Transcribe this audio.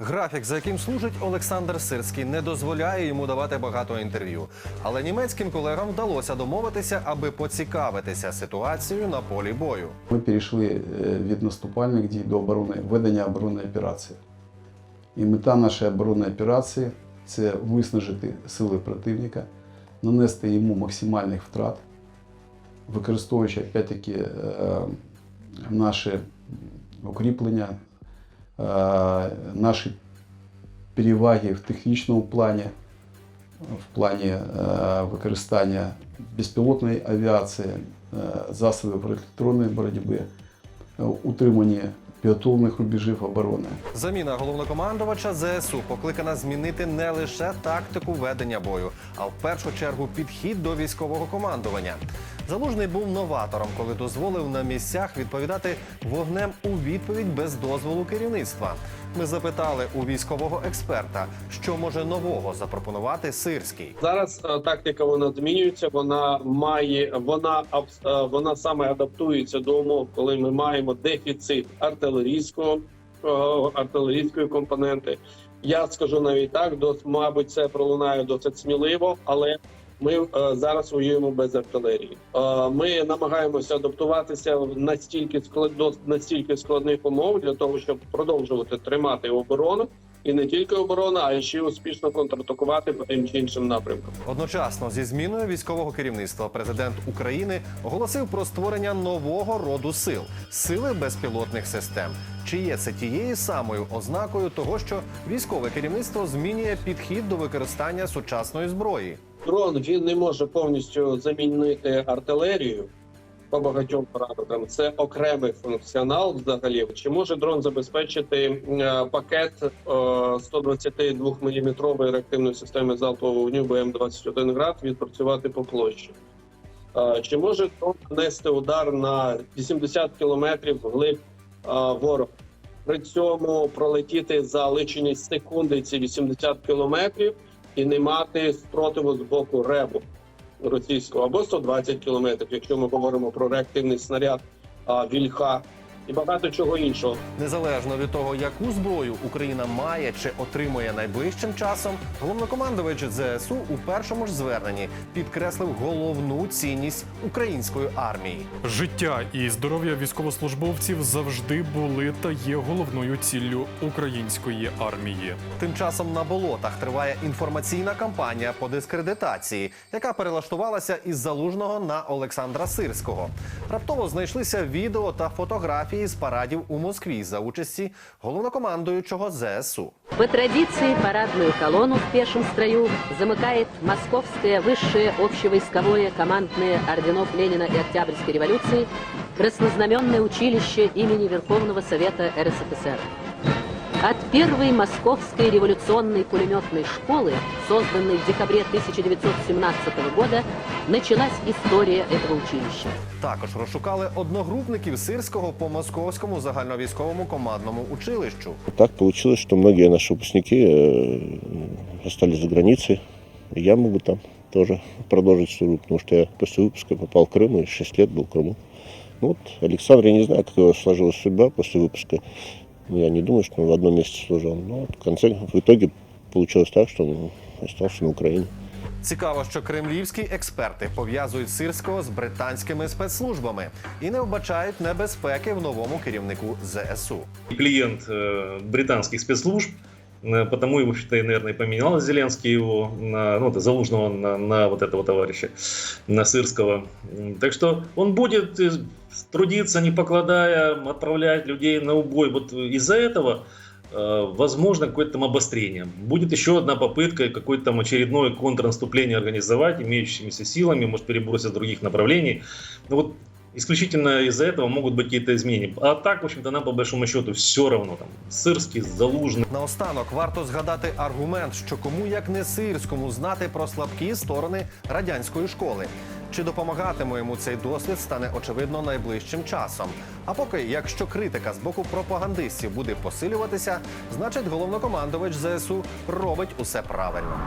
Графік, за яким служить Олександр Сирський, не дозволяє йому давати багато інтерв'ю. Але німецьким колегам вдалося домовитися, аби поцікавитися ситуацією на полі бою. Ми перейшли е, від наступальних дій до оборони, ведення оборонної операції. І мета нашої оборонної операції це виснажити сили противника, нанести йому максимальних втрат, використовуючи опять-таки е, наші укріплення, е, наші переваги в технічному плані, в плані е, використання безпілотної авіації, е, засобів електронної боротьби, е, утримання підготовлених рубежів оборони. Заміна головнокомандувача ЗСУ покликана змінити не лише тактику ведення бою, а в першу чергу підхід до військового командування. Залужний був новатором, коли дозволив на місцях відповідати вогнем у відповідь без дозволу керівництва. Ми запитали у військового експерта, що може нового запропонувати Сирський. Зараз е, тактика вона змінюється. Вона має вона е, вона саме адаптується до умов, коли ми маємо дефіцит артилерійського е, артилерійської компоненти. Я скажу навіть так, дос, мабуть, це пролунає досить сміливо, але ми е, зараз воюємо без артилерії. Е, ми намагаємося адаптуватися в настільки склад до настільки складних умов для того, щоб продовжувати тримати оборону. І не тільки оборона, а й ще успішно контратакувати по тим чи іншим напрямкам. Одночасно зі зміною військового керівництва президент України оголосив про створення нового роду сил сили безпілотних систем. Чи є це тією самою ознакою того, що військове керівництво змінює підхід до використання сучасної зброї? Дрон він не може повністю замінити артилерію по багатьом параметрам. Це окремий функціонал взагалі. Чи може дрон забезпечити е, пакет е, 122 мм реактивної системи залпового вогню БМ-21 град відпрацювати по площі? Е, Чи може дрон нанести удар на 80 кілометрів вглиб е, ворога? При цьому пролетіти за личені секунди ці 80 кілометрів і не мати спротиву з боку ребу російського або 120 кілометрів, якщо ми говоримо про реактивний снаряд а, вільха і багато чого іншого. Незалежно від того, яку зброю Україна має чи отримує найближчим часом, головнокомандувач ЗСУ у першому ж зверненні підкреслив головну цінність української армії. Життя і здоров'я військовослужбовців завжди були та є головною ціллю української армії. Тим часом на болотах триває інформаційна кампанія по дискредитації, яка перелаштувалася із залужного на Олександра Сирського. Раптово знайшлися відео та фотографії з парадів у Москві за участі головнокомандуючого ЗСУ. По традиции парадную колонну в пешем строю замыкает Московское высшее общевойсковое командное орденов Ленина и Октябрьской революции Краснознаменное училище имени Верховного Совета РСФСР. От первой Московской революционной пулеметной школы, созданной в декабре 1917 года, началась история этого училища. Також розшукали одногрупників Сирського по московському загальновійськовому командному училищу. Так получилось, что многие наши выпускники э, остались за границей. И я могу там тоже продолжить службу, потому что я после выпуска попал в Крым и 6 лет был в Крыму. Ну вот Александр, я не знаю, как его сложилась судьба после выпуска. Я не думаю, что он в одном месте служил. Но в конце, в итоге получилось так, что он остался на Украине. Цікаво, що кремлівські експерти пов'язують Сирського з британськими спецслужбами і не вбачають небезпеки в новому керівнику ЗСУ. Клієнт британських спецслужб, потому, и, в общем-то, и, наверное, поменял Зеленский его, на, ну, это Залужного на, на вот этого товарища, на Сырского. Так что он будет э, трудиться, не покладая, отправлять людей на убой. Вот из-за этого э, возможно какое-то там обострение. Будет еще одна попытка какое-то там очередное контрнаступление организовать имеющимися силами, может перебросить других направлений. Ну вот исключительно из-за этого могут быть какие-то изменения. А так, в общем-то, нам по большому счету все равно. Там, Сырский, Залужный. Наостанок варто згадати аргумент, що кому як не сирському знати про слабкі сторони радянської школи. Чи допомагатиме йому цей досвід, стане очевидно найближчим часом. А поки, якщо критика з боку пропагандистів буде посилюватися, значить головнокомандувач ЗСУ робить усе правильно.